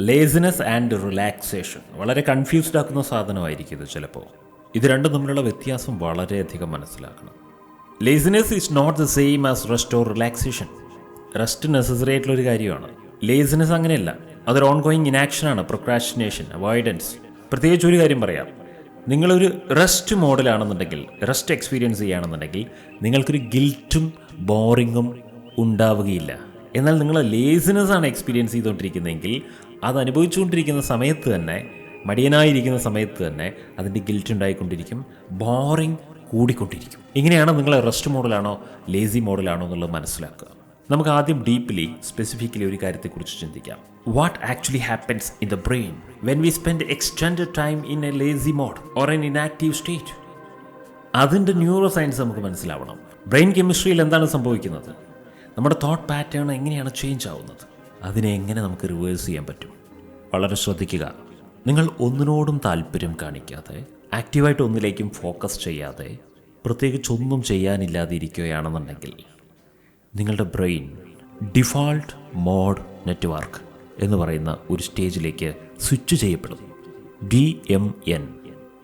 Laziness and relaxation വളരെ confused ആക്കുന്ന സാധനമായിരിക്കും ഇത് ചിലപ്പോൾ. ഇത് രണ്ടും തമ്മിലുള്ള വ്യത്യാസം വളരെയധികം മനസ്സിലാക്കണം. Laziness is not the same as rest or relaxation rest necessary ആയിട്ടുള്ള ഒരു കാര്യമാണ്. ലേസിനെസ് അങ്ങനെയല്ല. അത് ഓൺ ഗോയിങ് ഇനാക്ഷനാണ് പ്രൊക്രാഷിനേഷൻ അവോയ്ഡൻസ് പ്രത്യേകിച്ച് ഒരു കാര്യം പറയാം. നിങ്ങളൊരു റെസ്റ്റ് മോഡലാണെന്നുണ്ടെങ്കിൽ റെസ്റ്റ് എക്സ്പീരിയൻസ് ചെയ്യുകയാണെന്നുണ്ടെങ്കിൽ നിങ്ങൾക്കൊരു ഗിൽറ്റും ബോറിങ്ങും ഉണ്ടാവുകയില്ല. എന്നാൽ നിങ്ങൾ ലേസിനെസ് ആണ് എക്സ്പീരിയൻസ് ചെയ്തുകൊണ്ടിരിക്കുന്നതെങ്കിൽ അത് അനുഭവിച്ചുകൊണ്ടിരിക്കുന്ന സമയത്ത് തന്നെ മടിയനായിരിക്കുന്ന സമയത്ത് തന്നെ അതിന്റെ ഗിൽറ്റ് ഉണ്ടായിക്കൊണ്ടിരിക്കും ബോറിങ് കൂടിക്കൊണ്ടിരിക്കും. ഇങ്ങനെയാണ് നിങ്ങൾ റെസ്റ്റ് മോഡലാണോ ലേസി മോഡലാണോ എന്നുള്ളത് മനസ്സിലാക്കുക. നമുക്ക് ആദ്യം ഡീപ്ലി സ്പെസിഫിക്കലി ഒരു കാര്യത്തെക്കുറിച്ച് ചിന്തിക്കാം. What actually happens in the brain when we spend extend time in a lazy mode or an inactive state അതിന്റെ ന്യൂറോ സയൻസ് നമുക്ക് മനസ്സിലാവണം. ബ്രെയിൻ കെമിസ്ട്രിയിൽ എന്താണ് സംഭവിക്കുന്നത്? നമ്മുടെ തോട്ട് പാറ്റേൺ എങ്ങനെയാണ് ചേഞ്ച് ആവുന്നത്? അതിനെ എങ്ങനെ നമുക്ക് റിവേഴ്സ് ചെയ്യാൻ പറ്റും? വളരെ ശ്രദ്ധിക്കുക. നിങ്ങൾ ഒന്നിനോടും താല്പര്യം കാണിക്കാതെ ആക്റ്റീവായിട്ട് ഒന്നിലേക്കും ഫോക്കസ് ചെയ്യാതെ പ്രത്യേകിച്ച് ഒന്നും ചെയ്യാനില്ലാതെ ഇരിക്കുകയാണെന്നുണ്ടെങ്കിൽ നിങ്ങളുടെ ബ്രെയിൻ ഡിഫാൾട്ട് മോഡ് നെറ്റ്വർക്ക് എന്ന് പറയുന്ന ഒരു സ്റ്റേജിലേക്ക് സ്വിച്ച് ചെയ്യപ്പെടും. ഡി എം എൻ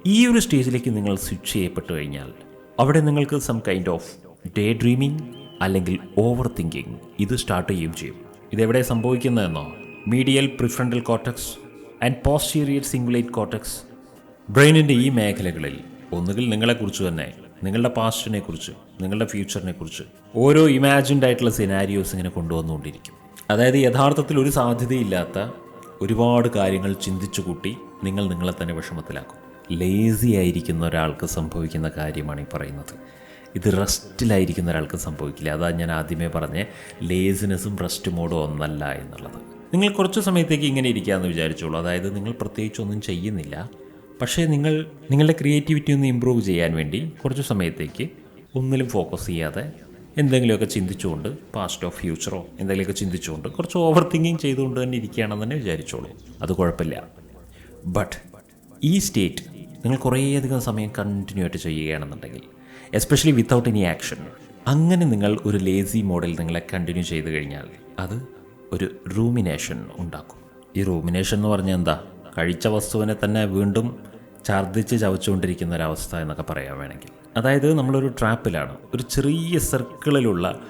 ഈ ഒരു സ്റ്റേജിലേക്ക് നിങ്ങൾ സ്വിച്ച് ചെയ്യപ്പെട്ടു കഴിഞ്ഞാൽ അവിടെ നിങ്ങൾക്ക് some kind of day dreaming അല്ലെങ്കിൽ ഓവർ തിങ്കിങ് ഇത് സ്റ്റാർട്ട് ചെയ്യുകയും ചെയ്യും. ഇതെവിടെ സംഭവിക്കുന്നതെന്നോ? Medial prefrontal cortex and posterior cingulate cortex ബ്രെയിനിന്റെ ഈ മേഖലകളിൽ ഒന്നുകിൽ നിങ്ങളെക്കുറിച്ച് തന്നെ നിങ്ങളുടെ പാസ്റ്റിനെ കുറിച്ച് നിങ്ങളുടെ ഫ്യൂച്ചറിനെ കുറിച്ച് ഓരോ ഇമാജിൻഡ് ആയിട്ടുള്ള സിനാരിയോസ് ഇങ്ങനെ കൊണ്ടുവന്നുകൊണ്ടിരിക്കും. അതായത് യഥാർത്ഥത്തിൽ ഒരു സാധ്യതയില്ലാത്ത ഒരുപാട് കാര്യങ്ങൾ ചിന്തിച്ചു കൂട്ടി നിങ്ങൾ നിങ്ങളെ തന്നെ വിഷമത്തിലാക്കും. ലേസി ആയിരിക്കുന്ന ഒരാൾക്ക് സംഭവിക്കുന്ന കാര്യമാണ് ഈ പറയുന്നത്. ഇത് റെസ്റ്റിലായിരിക്കുന്ന ഒരാൾക്ക് സംഭവിക്കില്ല. അതാ ഞാൻ ആദ്യമേ പറഞ്ഞ ലേസിനെസ്സും റെസ്റ്റ് മോഡും ഒന്നല്ല എന്നുള്ളത്. നിങ്ങൾ കുറച്ച് സമയത്തേക്ക് ഇങ്ങനെ ഇരിക്കാമെന്ന് വിചാരിച്ചോളൂ. അതായത് നിങ്ങൾ പ്രത്യേകിച്ച് ഒന്നും ചെയ്യുന്നില്ല. പക്ഷേ നിങ്ങൾ നിങ്ങളുടെ ക്രിയേറ്റിവിറ്റി ഒന്ന് ഇമ്പ്രൂവ് ചെയ്യാൻ വേണ്ടി കുറച്ച് സമയത്തേക്ക് ഒന്നിലും ഫോക്കസ് ചെയ്യാതെ എന്തെങ്കിലുമൊക്കെ ചിന്തിച്ചുകൊണ്ട് പാസ്റ്റോ ഫ്യൂച്ചറോ എന്തെങ്കിലുമൊക്കെ ചിന്തിച്ചുകൊണ്ട് കുറച്ച് ഓവർ തിങ്കിങ് ചെയ്തുകൊണ്ട് തന്നെ ഇരിക്കുകയാണെന്ന് തന്നെ വിചാരിച്ചോളൂ. അത് കുഴപ്പമില്ല. ബട്ട് ഈ സ്റ്റേറ്റ് നിങ്ങൾ കുറേയധികം സമയം കണ്ടിന്യൂ ആയിട്ട് ചെയ്യുകയാണെന്നുണ്ടെങ്കിൽ എസ്പെഷ്യലി വിത്തൗട്ട് എനി ആക്ഷൻ അങ്ങനെ നിങ്ങൾ ഒരു ലേസി മോഡൽ നിങ്ങളെ കണ്ടിന്യൂ ചെയ്ത് കഴിഞ്ഞാൽ അത് ഒരു റൂമിനേഷൻ ഉണ്ടാക്കും. ഈ റൂമിനേഷൻ എന്ന് പറഞ്ഞാൽ എന്താ? കഴിച്ച വസ്തുവിനെ തന്നെ വീണ്ടും ഛർദ്ദിച്ച് ചവച്ചുകൊണ്ടിരിക്കുന്ന ഒരവസ്ഥ എന്നൊക്കെ പറയാൻ വേണമെങ്കിൽ. അതായത് നമ്മളൊരു ട്രാപ്പിലാണ് ഒരു ചെറിയ സർക്കിളിലുള്ള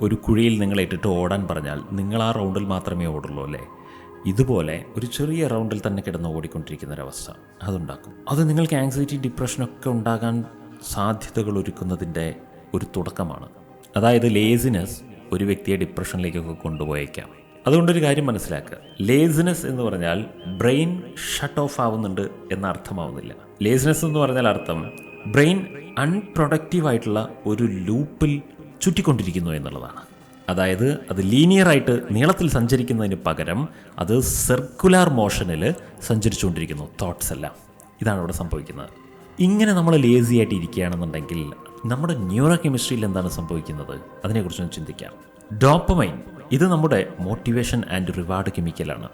ഒരു കുഴിയിൽ നിങ്ങൾ ഇട്ടിട്ട് ഓടാൻ പറഞ്ഞാൽ നിങ്ങൾ ആ റൗണ്ടിൽ മാത്രമേ ഓടുള്ളൂ അല്ലേ? ഇതുപോലെ ഒരു ചെറിയ റൗണ്ടിൽ തന്നെ കിടന്ന് ഓടിക്കൊണ്ടിരിക്കുന്ന ഒരവസ്ഥ അതുണ്ടാക്കും. അത് നിങ്ങൾക്ക് ആങ്സൈറ്റി ഡിപ്രഷനൊക്കെ ഉണ്ടാകാൻ സാധ്യതകൾ ഒരുക്കുന്നതിന്റെ ഒരു തുടക്കമാണ്. അതായത് ലേസിനെസ് ഒരു വ്യക്തിയെ ഡിപ്രഷനിലേക്കൊക്കെ കൊണ്ടുപോയേക്കാം. അതുകൊണ്ടൊരു കാര്യം മനസ്സിലാക്കുക. ലേസിനെസ് എന്ന് പറഞ്ഞാൽ ബ്രെയിൻ ഷട്ട് ഓഫ് ആവുന്നുണ്ട് എന്ന അർത്ഥമാവുന്നില്ല ലേസിനെസ് എന്ന് പറഞ്ഞാൽ അർത്ഥം ബ്രെയിൻ അൺപ്രൊഡക്റ്റീവ് ആയിട്ടുള്ള ഒരു ലൂപ്പിൽ ചുറ്റിക്കൊണ്ടിരിക്കുന്നു എന്നുള്ളതാണ്. അതായത് അത് ലീനിയറായിട്ട് നീളത്തിൽ സഞ്ചരിക്കുന്നതിന് പകരം അത് സർക്കുലാർ മോഷനിൽ സഞ്ചരിച്ചുകൊണ്ടിരിക്കുന്നു തോട്ട്സ് എല്ലാം. ഇതാണ് ഇവിടെ സംഭവിക്കുന്നത്. ഇങ്ങനെ നമ്മൾ ലേസി ആയിട്ട് ഇരിക്കുകയാണെന്നുണ്ടെങ്കിൽ നമ്മുടെ ന്യൂറോ കെമിസ്ട്രിയിൽ എന്താണ് സംഭവിക്കുന്നത്? അതിനെക്കുറിച്ചൊന്ന് ചിന്തിക്കാം. ഡോപ്പമൈൻ ഇത് നമ്മുടെ motivation and reward കെമിക്കലാണ്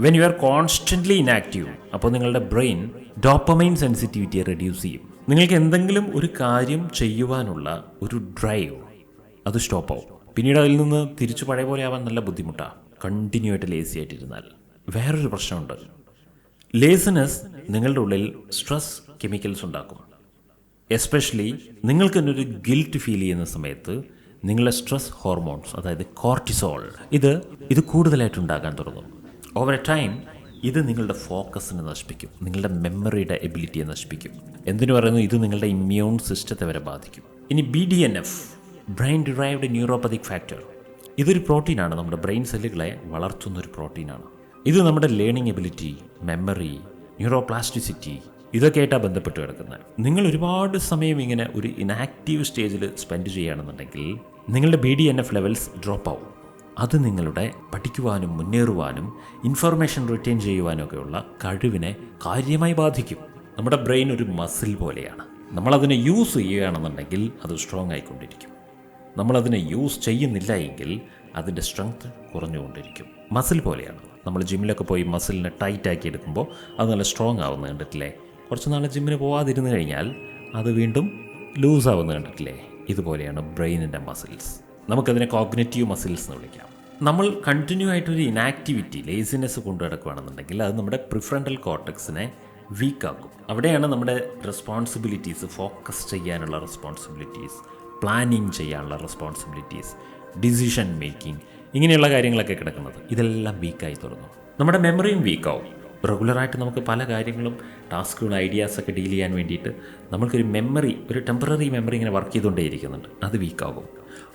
when you are constantly inactive അപ്പോൾ നിങ്ങളുടെ ബ്രെയിൻ ഡോപ്പമൈൻ സെൻസിറ്റിവിറ്റിയെ റെഡ്യൂസ് ചെയ്യും. നിങ്ങൾക്ക് എന്തെങ്കിലും ഒരു കാര്യം ചെയ്യുവാനുള്ള ഒരു ഡ്രൈവ് അത് സ്റ്റോപ്പ് ആവും. പിന്നീട് അതിൽ നിന്ന് തിരിച്ചു പഴയ പോലെ ആവാൻ നല്ല ബുദ്ധിമുട്ടാണ് കണ്ടിന്യൂ ആയിട്ട് ലേസി ആയിട്ടിരുന്നാൽ. വേറൊരു പ്രശ്നമുണ്ട്. ലേസിനെസ് നിങ്ങളുടെ ഉള്ളിൽ സ്ട്രെസ് കെമിക്കൽസ് ഉണ്ടാക്കും. എസ്പെഷ്യലി നിങ്ങൾക്ക് തന്നെ ഒരു ഗിൽറ്റ് ഫീൽ ചെയ്യുന്ന സമയത്ത് നിങ്ങളുടെ സ്ട്രെസ് ഹോർമോൺസ് അതായത് കോർട്ടിസോൾ ഇത് ഇത് കൂടുതലായിട്ട് ഉണ്ടാകാൻ തുടങ്ങും. ഓവർ എ ടൈം ഇത് നിങ്ങളുടെ ഫോക്കസിനെ നശിപ്പിക്കും. നിങ്ങളുടെ മെമ്മറിയുടെ എബിലിറ്റിയെ നശിപ്പിക്കും. എന്തിനു പറയുന്നു? ഇത് നിങ്ങളുടെ ഇമ്മ്യൂൺ സിസ്റ്റത്തെ വരെ ബാധിക്കും. ഇനി B D N F brain derived neuropathic factor ഇതൊരു പ്രോട്ടീനാണ് നമ്മുടെ ബ്രെയിൻ സെല്ലുകളെ വളർത്തുന്ന ഒരു പ്രോട്ടീനാണ് ഇത് നമ്മുടെ ലേണിംഗ് എബിലിറ്റി മെമ്മറി ന്യൂറോപ്ലാസ്റ്റിസിറ്റി ഇതൊക്കെ ആയിട്ടാണ് ബന്ധപ്പെട്ട് കിടക്കുന്നത് നിങ്ങൾ ഒരുപാട് സമയം ഇങ്ങനെ ഒരു ഇനാക്റ്റീവ് സ്റ്റേജിൽ സ്പെൻഡ് ചെയ്യുകയാണെന്നുണ്ടെങ്കിൽ നിങ്ങളുടെ B D N F levels drop ആവും. അത് നിങ്ങളുടെ പഠിക്കുവാനും മുന്നേറുവാനും ഇൻഫർമേഷൻ റിറ്റെയിൻ ചെയ്യുവാനും ഒക്കെയുള്ള കഴിവിനെ കാര്യമായി ബാധിക്കും. നമ്മുടെ ബ്രെയിൻ ഒരു മസിൽ പോലെയാണ്. നമ്മളതിനെ യൂസ് ചെയ്യുകയാണെന്നുണ്ടെങ്കിൽ അത് സ്ട്രോങ് ആയിക്കൊണ്ടിരിക്കും. നമ്മളതിനെ യൂസ് ചെയ്യുന്നില്ല എങ്കിൽ അതിന്റെ സ്ട്രെങ്ത് കുറഞ്ഞുകൊണ്ടിരിക്കും. മസിൽ പോലെയാണ്. നമ്മൾ ജിമ്മിലൊക്കെ പോയി മസിലിനെ ടൈറ്റ് ആക്കി എടുക്കുമ്പോൾ അത് നല്ല സ്ട്രോങ് ആവുന്ന കണ്ടിട്ടില്ലേ? കുറച്ച് നാൾ ജിമ്മിന് പോവാതിരുന്നു കഴിഞ്ഞാൽ അത് വീണ്ടും ലൂസ് ആവുന്ന കണ്ടിട്ടില്ലേ? ഇതുപോലെയാണ് ബ്രെയിനിന്റെ മസിൽസ് നമുക്കതിനെ കോഗ്നറ്റീവ് മസിൽസ് എന്ന് വിളിക്കാം. നമ്മൾ കണ്ടിന്യൂ ആയിട്ടൊരു ഇനാക്ടിവിറ്റി ലേസിനെസ് കൊണ്ടു നടക്കുകയാണെന്നുണ്ടെങ്കിൽ അത് നമ്മുടെ പ്രിഫറന്റൽ കോർട്ടക്സിനെ വീക്കാക്കും അവിടെയാണ് നമ്മുടെ റെസ്പോൺസിബിലിറ്റീസ് ഫോക്കസ് ചെയ്യാനുള്ള റെസ്പോൺസിബിലിറ്റീസ് പ്ലാനിങ് ചെയ്യാനുള്ള റെസ്പോൺസിബിലിറ്റീസ് ഡിസിഷൻ മേക്കിംഗ് ഇങ്ങനെയുള്ള കാര്യങ്ങളൊക്കെ കിടക്കുന്നത്. ഇതെല്ലാം വീക്കായി തുടങ്ങും. നമ്മുടെ മെമ്മറിയും വീക്കാവും റെഗുലറായിട്ട് നമുക്ക് പല കാര്യങ്ങളും ടാസ്കുകൾ ഐഡിയാസൊക്കെ ഡീൽ ചെയ്യാൻ വേണ്ടിയിട്ട് നമ്മൾക്കൊരു മെമ്മറി ഒരു ടെമ്പററി മെമ്മറി ഇങ്ങനെ വർക്ക് ചെയ്തുകൊണ്ടേയിരിക്കുന്നുണ്ട്. അത് വീക്കാകും.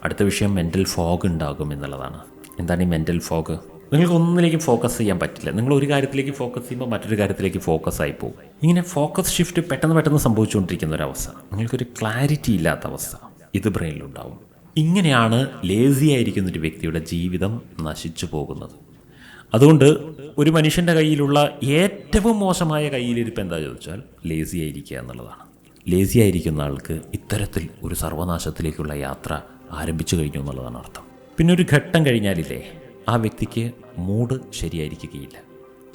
അടുത്ത വിഷയം മെന്റൽ ഫോഗ് ഉണ്ടാകും എന്നുള്ളതാണ്. എന്താണ് ഈ മെന്റൽ ഫോഗ് നിങ്ങൾക്ക് ഒന്നിലേക്കും ഫോക്കസ് ചെയ്യാൻ പറ്റില്ല. നിങ്ങൾ ഒരു കാര്യത്തിലേക്ക് ഫോക്കസ് ചെയ്യുമ്പോൾ മറ്റൊരു കാര്യത്തിലേക്ക് ഫോക്കസ് ആയി പോകും. ഇങ്ങനെ ഫോക്കസ് ഷിഫ്റ്റ് പെട്ടെന്ന് പെട്ടെന്ന് സംഭവിച്ചുകൊണ്ടിരിക്കുന്ന ഒരു അവസ്ഥ. നിങ്ങൾക്കൊരു ക്ലാരിറ്റി ഇല്ലാത്ത അവസ്ഥ. ഇത് ബ്രെയിനിലുണ്ടാവും ഇങ്ങനെയാണ് ലേസി ആയിരിക്കുന്ന ഒരു വ്യക്തിയുടെ ജീവിതം നശിച്ചു പോകുന്നത്. അതുകൊണ്ട് ഒരു മനുഷ്യന്റെ കയ്യിലുള്ള ഏറ്റവും മോശമായ കയ്യിലിരിപ്പ് എന്താ ചോദിച്ചാൽ ലേസി ആയിരിക്കുക എന്നുള്ളതാണ്. ലേസി ആയിരിക്കുന്ന ആൾക്ക് ഇത്തരത്തിൽ ഒരു സർവനാശത്തിലേക്കുള്ള യാത്ര ആരംഭിച്ചു കഴിഞ്ഞു എന്നുള്ളതാണ് അർത്ഥം. പിന്നെ ഒരു ഘട്ടം കഴിഞ്ഞാലില്ലേ ആ വ്യക്തിക്ക് മൂഡ് ശരിയായിരിക്കുകയില്ല.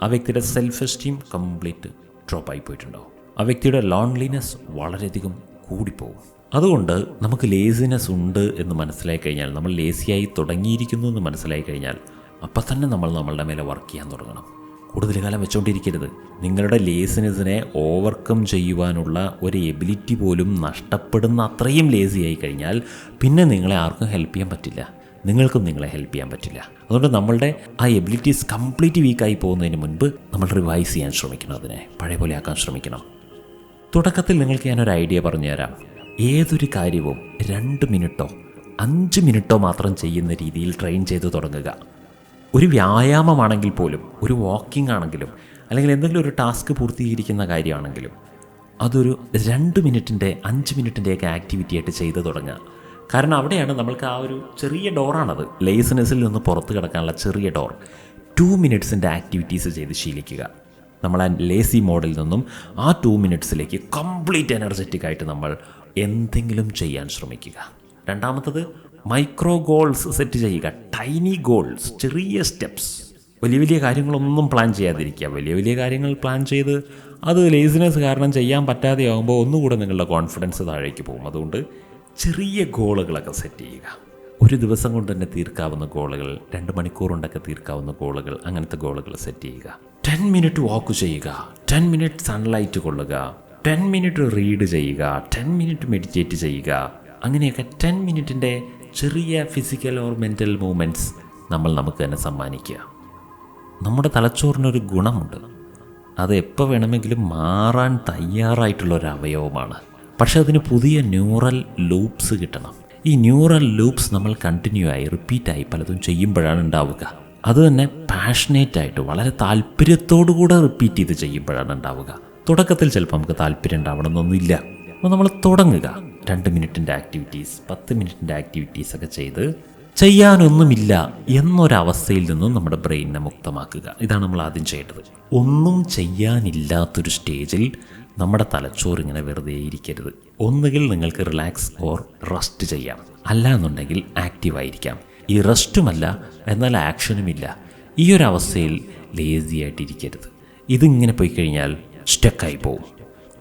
ആ വ്യക്തിയുടെ സെൽഫ് എസ്റ്റീം കംപ്ലീറ്റ് ഡ്രോപ്പ് ആയി പോയിട്ടുണ്ടാവും. ആ വ്യക്തിയുടെ ലോൺലിനെസ് വളരെയധികം കൂടിപ്പോകും അതുകൊണ്ട് നമുക്ക് ലേസിനെസ് ഉണ്ട് എന്ന് മനസ്സിലായി കഴിഞ്ഞാൽ നമ്മൾ ലേസിയായി തുടങ്ങിയിരിക്കുന്നു എന്ന് മനസ്സിലായി കഴിഞ്ഞാൽ അപ്പം തന്നെ നമ്മൾ നമ്മളുടെ മേലെ വർക്ക് ചെയ്യാൻ തുടങ്ങണം. കൂടുതൽ കാലം വെച്ചുകൊണ്ടിരിക്കരുത് നിങ്ങളുടെ ലേസിനെസിനെ ഓവർകം ചെയ്യുവാനുള്ള ഒരു എബിലിറ്റി പോലും നഷ്ടപ്പെടുന്ന അത്രയും ലേസി ആയി കഴിഞ്ഞാൽ പിന്നെ നിങ്ങളെ ആർക്കും ഹെൽപ്പ് ചെയ്യാൻ പറ്റില്ല. നിങ്ങൾക്കും നിങ്ങളെ ഹെൽപ്പ് ചെയ്യാൻ പറ്റില്ല. അതുകൊണ്ട് നമ്മളുടെ ആ എബിലിറ്റീസ് കംപ്ലീറ്റ് വീക്കായി പോകുന്നതിന് മുൻപ് നമ്മൾ റിവൈസ് ചെയ്യാൻ ശ്രമിക്കണം അതിനെ. പഴയ പോലെ ആക്കാൻ ശ്രമിക്കണം. തുടക്കത്തിൽ നിങ്ങൾക്ക് ഞാനൊരു ഐഡിയ പറഞ്ഞുതരാം. ഏതൊരു കാര്യവും രണ്ട് മിനിറ്റോ അഞ്ച് മിനിറ്റോ മാത്രം ചെയ്യുന്ന രീതിയിൽ ട്രെയിൻ ചെയ്ത് തുടങ്ങുക. ഒരു വ്യായാമമാണെങ്കിൽ പോലും ഒരു വാക്കിംഗ് ആണെങ്കിലും അല്ലെങ്കിൽ എന്തെങ്കിലും ഒരു ടാസ്ക് പൂർത്തീകരിക്കുന്ന കാര്യമാണെങ്കിലും അതൊരു രണ്ട് മിനിറ്റിന്റെ അഞ്ച് മിനിറ്റിന്റെയൊക്കെ ആക്ടിവിറ്റി ആയിട്ട് ചെയ്തു തുടങ്ങുക. കാരണം അവിടെയാണ് നമ്മൾക്ക് ആ ഒരു ചെറിയ ഡോറാണത് ലേസിനെസ്സിൽ നിന്ന് പുറത്ത് കിടക്കാനുള്ള ചെറിയ ഡോർ ടു മിനിറ്റ്സിന്റെ ആക്ടിവിറ്റീസ് ചെയ്ത് ശീലിക്കുക. നമ്മൾ ആ ലേസി മോഡിൽ നിന്നും ആ ടു മിനിറ്റ്സിലേക്ക് കംപ്ലീറ്റ് എനർജറ്റിക് ആയിട്ട് നമ്മൾ എന്തെങ്കിലും ചെയ്യാൻ ശ്രമിക്കുക. രണ്ടാമത്തത് മൈക്രോ ഗോൾസ് സെറ്റ് ചെയ്യുക. ടൈനി ഗോൾസ് ചെറിയ സ്റ്റെപ്സ് വലിയ വലിയ കാര്യങ്ങളൊന്നും പ്ലാൻ ചെയ്യാതിരിക്കുക. വലിയ വലിയ കാര്യങ്ങൾ പ്ലാൻ ചെയ്ത് അത് ലേസിനെസ് കാരണം ചെയ്യാൻ പറ്റാതെയാകുമ്പോൾ ഒന്നുകൂടെ നിങ്ങളുടെ കോൺഫിഡൻസ് താഴേക്ക് പോകും. അതുകൊണ്ട് ചെറിയ ഗോളുകളൊക്കെ സെറ്റ് ചെയ്യുക. ഒരു ദിവസം കൊണ്ട് തന്നെ തീർക്കാവുന്ന ഗോളുകൾ രണ്ട് മണിക്കൂർ കൊണ്ടൊക്കെ തീർക്കാവുന്ന ഗോളുകൾ അങ്ങനത്തെ ഗോളുകൾ സെറ്റ് ചെയ്യുക. ടെൻ മിനിറ്റ് വാക്ക് ചെയ്യുക. ടെൻ മിനിറ്റ് സൺലൈറ്റ് കൊള്ളുക. ടെൻ മിനിറ്റ് റീഡ് ചെയ്യുക. ടെൻ മിനിറ്റ് മെഡിറ്റേറ്റ് ചെയ്യുക. അങ്ങനെയൊക്കെ ടെൻ മിനിറ്റിന്റെ ചെറിയ ഫിസിക്കൽ ഓർ മെന്റൽ മൂവ്മെന്റ്സ് നമ്മൾ നമുക്ക് തന്നെ സമ്മാനിക്കുക. നമ്മുടെ തലച്ചോറിനൊരു ഗുണമുണ്ട്. അത് എപ്പോൾ വേണമെങ്കിലും മാറാൻ തയ്യാറായിട്ടുള്ള ഒരു അവയവമാണ്. പക്ഷേ അതിന് പുതിയ ന്യൂറൽ ലൂപ്സ് കിട്ടണം. ഈ ന്യൂറൽ ലൂപ്സ് നമ്മൾ കണ്ടിന്യൂ ആയി റിപ്പീറ്റായി പലതും ചെയ്യുമ്പോഴാണ് ഉണ്ടാവുക. അത് തന്നെ പാഷനേറ്റ് ആയിട്ട് വളരെ താല്പര്യത്തോടു കൂടെ റിപ്പീറ്റ് ചെയ്ത് ചെയ്യുമ്പോഴാണ് ഉണ്ടാവുക. തുടക്കത്തിൽ ചിലപ്പോൾ നമുക്ക് താല്പര്യം ഉണ്ടാവണമെന്നൊന്നുമില്ല അപ്പോൾ നമ്മൾ തുടങ്ങുക. രണ്ട് മിനിറ്റിന്റെ ആക്ടിവിറ്റീസ് പത്ത് മിനിറ്റിന്റെ ആക്ടിവിറ്റീസ് ഒക്കെ ചെയ്ത് ചെയ്യാനൊന്നുമില്ല എന്നൊരവസ്ഥയിൽ നിന്നും നമ്മുടെ ബ്രെയിനിനെ മുക്തമാക്കുക. ഇതാണ് നമ്മൾ ആദ്യം ചെയ്യേണ്ടത്. ഒന്നും ചെയ്യാനില്ലാത്തൊരു സ്റ്റേജിൽ നമ്മുടെ തലച്ചോറ് ഇങ്ങനെ വെറുതെ ഇരിക്കരുത്. ഒന്നുകിൽ നിങ്ങൾക്ക് റിലാക്സ് ഓർ റെസ്റ്റ് ചെയ്യാം. അല്ല എന്നുണ്ടെങ്കിൽ ആക്റ്റീവായിരിക്കാം ഈ റെസ്റ്റുമല്ല എന്നാൽ ആക്ഷനുമില്ല ഈ ഒരു അവസ്ഥയിൽ ലേസി ആയിട്ടിരിക്കരുത് ഇതിങ്ങനെ പോയി കഴിഞ്ഞാൽ സ്റ്റക്കായി പോവും.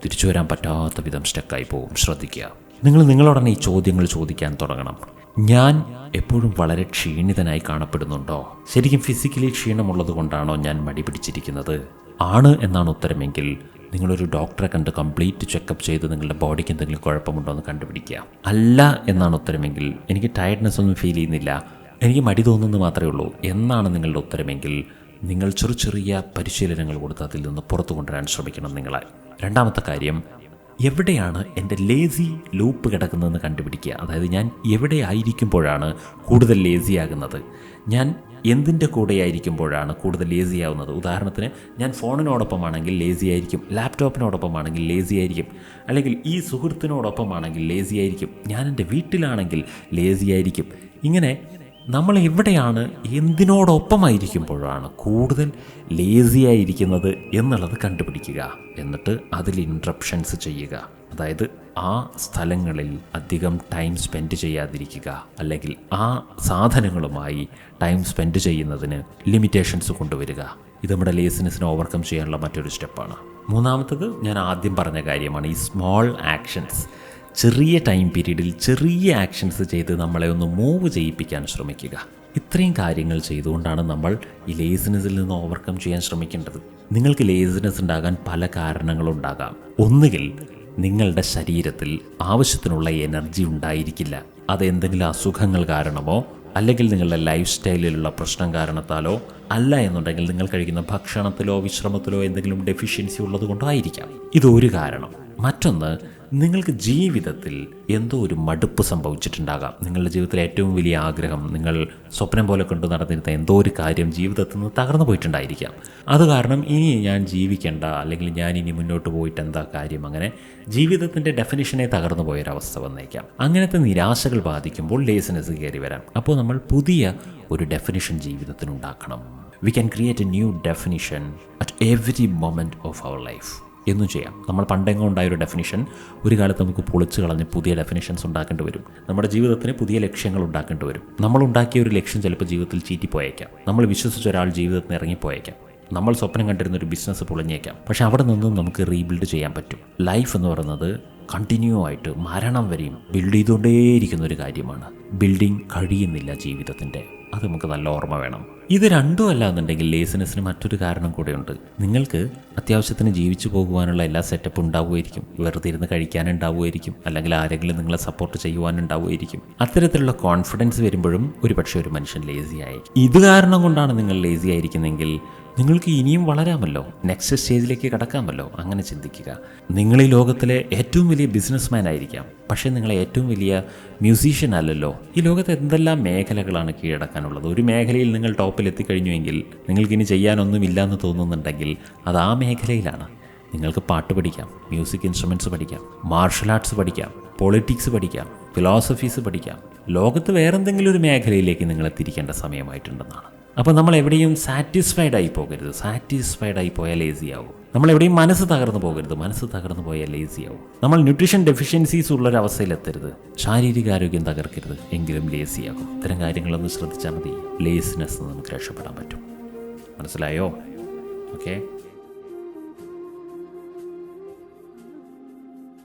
തിരിച്ചു വരാൻ പറ്റാത്ത വിധം സ്റ്റക്കായി പോവും. ശ്രദ്ധിക്കുക. നിങ്ങൾ നിങ്ങളോടാണ് ഈ ചോദ്യങ്ങൾ ചോദിക്കാൻ തുടങ്ങണം. ഞാൻ എപ്പോഴും വളരെ ക്ഷീണിതനായി കാണപ്പെടുന്നുണ്ടോ? ശരിക്കും ഫിസിക്കലി ക്ഷീണമുള്ളത് കൊണ്ടാണോ ഞാൻ മടി പിടിച്ചിരിക്കുന്നത്? ആണ് എന്നാണ് ഉത്തരമെങ്കിൽ നിങ്ങളൊരു ഡോക്ടറെ കണ്ട് കംപ്ലീറ്റ് ചെക്കപ്പ് ചെയ്ത് നിങ്ങളുടെ ബോഡിക്ക് എന്തെങ്കിലും കുഴപ്പമുണ്ടോ എന്ന് കണ്ടുപിടിക്കുക. അല്ല എന്നാണ് ഉത്തരമെങ്കിൽ എനിക്ക് ടയർഡ്നെസ് ഒന്നും ഫീൽ ചെയ്യുന്നില്ല. എനിക്ക് മടി തോന്നുന്നത് മാത്രമേ ഉള്ളൂ എന്നാണ് നിങ്ങളുടെ ഉത്തരമെങ്കിൽ നിങ്ങൾ ചെറു ചെറിയ പരിശീലനങ്ങൾ കൊടുത്ത് അതിൽ നിന്ന് പുറത്തു കൊണ്ടുവരാൻ ശ്രമിക്കണം നിങ്ങളെ. രണ്ടാമത്തെ കാര്യം എവിടെയാണ് എന്റെ ലേസി ലൂപ്പ് കിടക്കുന്നതെന്ന് കണ്ടുപിടിക്കുക. അതായത് ഞാൻ എവിടെ ആയിരിക്കുമ്പോഴാണ് കൂടുതൽ ലേസി ആകുന്നത്? ഞാൻ എന്തിന്റെ കൂടെ ആയിരിക്കുമ്പോഴാണ് കൂടുതൽ ലേസി ആവുന്നത്? ഉദാഹരണത്തിന് ഞാൻ ഫോണിനോടൊപ്പമാണെങ്കിൽ ലേസി ആയിരിക്കും ലാപ്ടോപ്പിനോടൊപ്പമാണെങ്കിൽ ലേസി ആയിരിക്കും അല്ലെങ്കിൽ ഈ സുഹൃത്തിനോടൊപ്പമാണെങ്കിൽ ലേസി ആയിരിക്കും ഞാൻ എന്റെ വീട്ടിലാണെങ്കിൽ ലേസി ആയിരിക്കും. ഇങ്ങനെ നമ്മൾ എവിടെയാണ് എന്തിനോടൊപ്പമായിരിക്കുമ്പോഴാണ് കൂടുതൽ ലേസി ആയിരിക്കുന്നത് എന്നുള്ളത് കണ്ടുപിടിക്കുക. എന്നിട്ട് അതിൽ ഇൻട്രപ്ഷൻസ് ചെയ്യുക. അതായത് ആ സ്ഥലങ്ങളിൽ അധികം ടൈം സ്പെൻഡ് ചെയ്യാതിരിക്കുക. അല്ലെങ്കിൽ ആ സാധനങ്ങളുമായി ടൈം സ്പെൻഡ് ചെയ്യുന്നതിന് ലിമിറ്റേഷൻസ് കൊണ്ടുവരിക. ഇത് നമ്മുടെ ലേസിനെസ്സിനെ ഓവർകം ചെയ്യാനുള്ള മറ്റൊരു സ്റ്റെപ്പാണ് മൂന്നാമത്തത് ഞാൻ ആദ്യം പറഞ്ഞ കാര്യമാണ് ഈ സ്മോൾ ആക്ഷൻസ് ചെറിയ ടൈം പീരീഡിൽ ചെറിയ ആക്ഷൻസ് ചെയ്ത് നമ്മളെ ഒന്ന് മൂവ് ചെയ്യിപ്പിക്കാൻ ശ്രമിക്കുക. ഇത്രയും കാര്യങ്ങൾ ചെയ്തുകൊണ്ടാണ് നമ്മൾ ഈ ലേസിനെസ്സിൽ നിന്ന് ഓവർകം ചെയ്യാൻ ശ്രമിക്കേണ്ടത്. നിങ്ങൾക്ക് ലേസിനെസ് ഉണ്ടാകാൻ പല കാരണങ്ങളുണ്ടാകാം ഒന്നുകിൽ നിങ്ങളുടെ ശരീരത്തിൽ ആവശ്യത്തിനുള്ള എനർജി ഉണ്ടായിരിക്കില്ല. അത് എന്തെങ്കിലും അസുഖങ്ങൾ കാരണമോ അല്ലെങ്കിൽ നിങ്ങളുടെ ലൈഫ് സ്റ്റൈലിലുള്ള പ്രശ്നം കാരണത്താലോ അല്ല എന്നുണ്ടെങ്കിൽ നിങ്ങൾ കഴിക്കുന്ന ഭക്ഷണത്തിലോ വിശ്രമത്തിലോ എന്തെങ്കിലും ഡെഫിഷ്യൻസി ഉള്ളത് കൊണ്ടോ ആയിരിക്കാം ഇതൊരു കാരണം. മറ്റൊന്ന് നിങ്ങൾക്ക് ജീവിതത്തിൽ എന്തോ ഒരു മടുപ്പ് സംഭവിച്ചിട്ടുണ്ടാകാം. നിങ്ങളുടെ ജീവിതത്തിലെ ഏറ്റവും വലിയ ആഗ്രഹം നിങ്ങൾ സ്വപ്നം പോലെ കണ്ടു നടന്നിരുന്ന എന്തോ ഒരു കാര്യം ജീവിതത്തിൽ നിന്ന് തകർന്നു പോയിട്ടുണ്ടായിരിക്കാം. അത് കാരണം ഇനി ഞാൻ ജീവിക്കേണ്ട അല്ലെങ്കിൽ ഞാൻ ഇനി മുന്നോട്ട് പോയിട്ട് എന്താ കാര്യം അങ്ങനെ ജീവിതത്തിന്റെ ഡെഫിനിഷനെ തകർന്നു പോയൊരവസ്ഥ വന്നേക്കാം. അങ്ങനത്തെ നിരാശകൾ ബാധിക്കുമ്പോൾ ലേസിനെസ് കയറി വരാം. അപ്പോൾ നമ്മൾ പുതിയ ഒരു definition ജീവിതത്തിനുണ്ടാക്കണം. We can create a new definition at every moment of our life എന്നും ചെയ്യാം. നമ്മൾ പണ്ടെങ്ങോ ഉണ്ടായ ഒരു ഡെഫിനിഷൻ ഒരു കാലത്ത് നമുക്ക് പൊളിച്ച് കളഞ്ഞ് പുതിയ ഡെഫിനിഷൻസ് ഉണ്ടാക്കേണ്ടി വരും. നമ്മുടെ ജീവിതത്തിന് പുതിയ ലക്ഷ്യങ്ങൾ ഉണ്ടാക്കേണ്ടി വരും. നമ്മൾ ഉണ്ടാക്കിയ ഒരു ലക്ഷ്യം ചിലപ്പോൾ ജീവിതത്തിൽ ചീറ്റിപ്പോയേക്കാം. നമ്മൾ വിശ്വസിച്ച ഒരാൾ ജീവിതത്തിന് ഇറങ്ങി ഇറങ്ങിപ്പോയേക്കാം. നമ്മൾ സ്വപ്നം കണ്ടിരുന്ന ഒരു ബിസിനസ് പൊളിഞ്ഞേക്കാം. പക്ഷെ അവിടെ നിന്നും നമുക്ക് റീബിൽഡ് ചെയ്യാൻ പറ്റും. ലൈഫ് എന്ന് പറയുന്നത് കണ്ടിന്യൂ ആയിട്ട് മരണം വരെയും ബിൽഡ് ചെയ്തുകൊണ്ടേയിരിക്കുന്ന ഒരു കാര്യമാണ്. ബിൽഡിംഗ് കഴിയുന്നില്ല ജീവിതത്തിന്റെ. അത് നമുക്ക് നല്ല ഓർമ്മ വേണം. ഇത് രണ്ടും അല്ല എന്നുണ്ടെങ്കിൽ ലേസിനെസ്സിന് മറ്റൊരു കാരണം കൂടെയുണ്ട്. നിങ്ങൾക്ക് അത്യാവശ്യത്തിന് ജീവിച്ചു പോകുവാനുള്ള എല്ലാ സെറ്റപ്പും ഉണ്ടാവുമായിരിക്കും. വെറുതെ ഇരുന്ന് കഴിക്കാനുണ്ടാവുമായിരിക്കും. അല്ലെങ്കിൽ ആരെങ്കിലും നിങ്ങളെ സപ്പോർട്ട് ചെയ്യുവാനുണ്ടാവുമായിരിക്കും. അത്തരത്തിലുള്ള കോൺഫിഡൻസ് വരുമ്പോഴും ഒരുപക്ഷേ ഒരു മനുഷ്യൻ ലേസി ആയി. ഇത് കാരണം കൊണ്ടാണ് നിങ്ങൾ ലേസി ആയിരിക്കുന്നെങ്കിൽ നിങ്ങൾക്ക് ഇനിയും വളരാമല്ലോ. നെക്സ്റ്റ് സ്റ്റേജിലേക്ക് കടക്കാമല്ലോ. അങ്ങനെ ചിന്തിക്കുക. നിങ്ങൾ ഈ ലോകത്തിലെ ഏറ്റവും വലിയ ബിസിനസ്മാൻ ആയിരിക്കാം. പക്ഷേ നിങ്ങൾ ഏറ്റവും വലിയ മ്യൂസീഷ്യൻ അല്ലല്ലോ. ഈ ലോകത്ത് എന്തെല്ലാം മേഖലകളാണ് കീഴടക്കാനുള്ളത്? ഒരു മേഖലയിൽ നിങ്ങൾ ടോപ്പിൽ എത്തിക്കഴിഞ്ഞുവെങ്കിൽ നിങ്ങൾക്കിനി ചെയ്യാനൊന്നുമില്ല എന്ന് തോന്നുന്നുണ്ടെങ്കിൽ അത് ആ മേഖലയിലാണ്. നിങ്ങൾക്ക് പാട്ട് പഠിക്കാം മ്യൂസിക് ഇൻസ്ട്രുമെന്റ്സ് പഠിക്കാം മാർഷൽ ആർട്സ് പഠിക്കാം പൊളിറ്റിക്സ് പഠിക്കാം ഫിലോസഫീസ് പഠിക്കാം. ലോകത്ത് വേറെന്തെങ്കിലും ഒരു മേഖലയിലേക്ക് നിങ്ങൾ എത്തിരിക്കേണ്ട സമയമായിട്ടുണ്ടെന്നാണ്. അപ്പോൾ നമ്മൾ എവിടെയും സാറ്റിസ്ഫൈഡ് ആയി പോകരുത്. സാറ്റിസ്ഫൈഡ് ആയി പോയാൽ ലേസി ആവും. നമ്മൾ എവിടെയും മനസ്സ് തകർന്നു പോകരുത്. മനസ്സ് തകർന്നു പോയാൽ ലേസി ആവും. നമ്മൾ ന്യൂട്രീഷൻ ഡെഫിഷ്യൻസീസ് ഉള്ള ഒരു അവസ്ഥയിലെത്തരുത് ശാരീരിക ആരോഗ്യം തകർക്കരുത്. എങ്കിലും ലേസി ആകും. ഇത്തരം കാര്യങ്ങളൊന്ന് ശ്രദ്ധിച്ചാൽ മതി. ലേസിനെസ് നമുക്ക് രക്ഷപ്പെടാൻ പറ്റും. മനസ്സിലായോ? ഓക്കെ